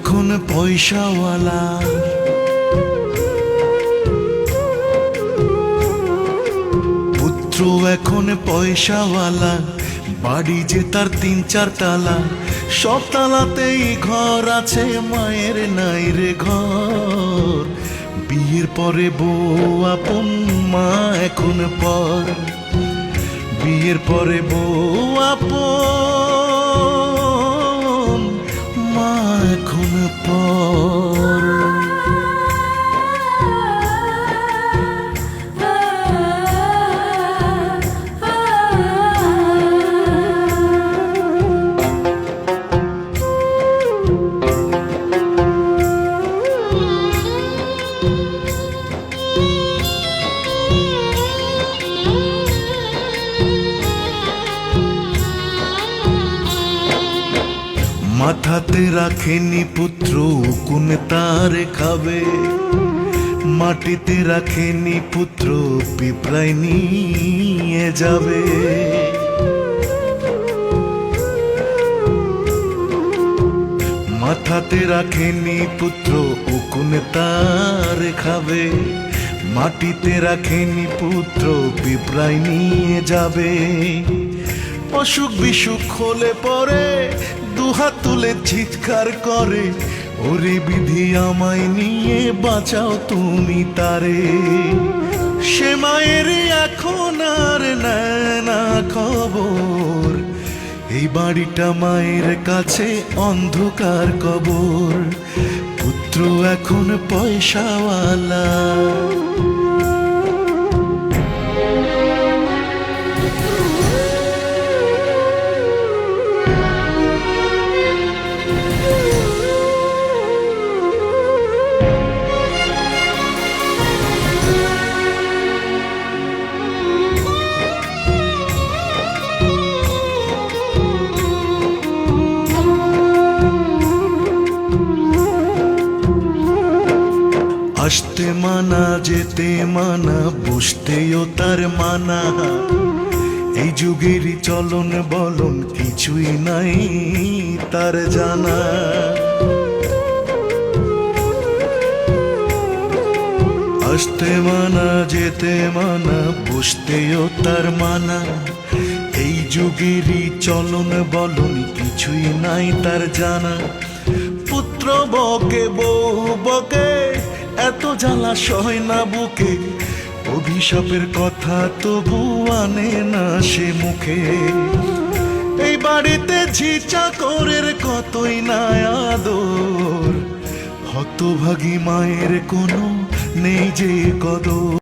এখন পয়সাওয়ালা। পুত্র এখন পয়সাওয়ালা, বাড়ি যে তার তিন চার তালা। সব তালাতেই ঘর আছে, মায়ের নাই রে ঘর। বিয়ের পরে বউ আপন মা এখন পর। বিয়ের পরে বউ আপন এখন মাথাতে রাখেনি পুত্র, কোন তার খাবে? মাটিতে রাখেনি পুত্র, পিঁপড়ায় নিয়ে যাবে। মাথাতে রাখেনি পুত্র উকুন তার খাবে? মাটিতে রাখেনি পুত্র, পিঁপড়ায় নিয়ে যাবে। অসুখ বিসুখ হলে পরে দুহাত তুলে চিৎকার করে, ওরে বিধি আমায় নিয়ে বাঁচাও তুমি তারে। সে মায়ের এখন আর না খবর, এই বাড়িটা মায়ের কাছে অন্ধকার কবর। পুত্র এখন পয়সাওয়ালা। আসতে মানা, যেতে মানা, বসতেও তার মানা। এই যুগেরই চলন বলন কিছুই নাই তার জানা। আসতে মানা, যেতে মানা, বসতেও তার মানা। এই যুগেরই চলন বলন কিছুই নাই তার জানা। পুত্র বকে, বউ বকে এত জ্বালা সয় না বুকে। অভিশাপের কথা তবু আনে না সে মুখে। এই বাড়িতে ঝিচা করের কতই না আদর। হতভাগী মায়ের কোনো নেই যে কদর।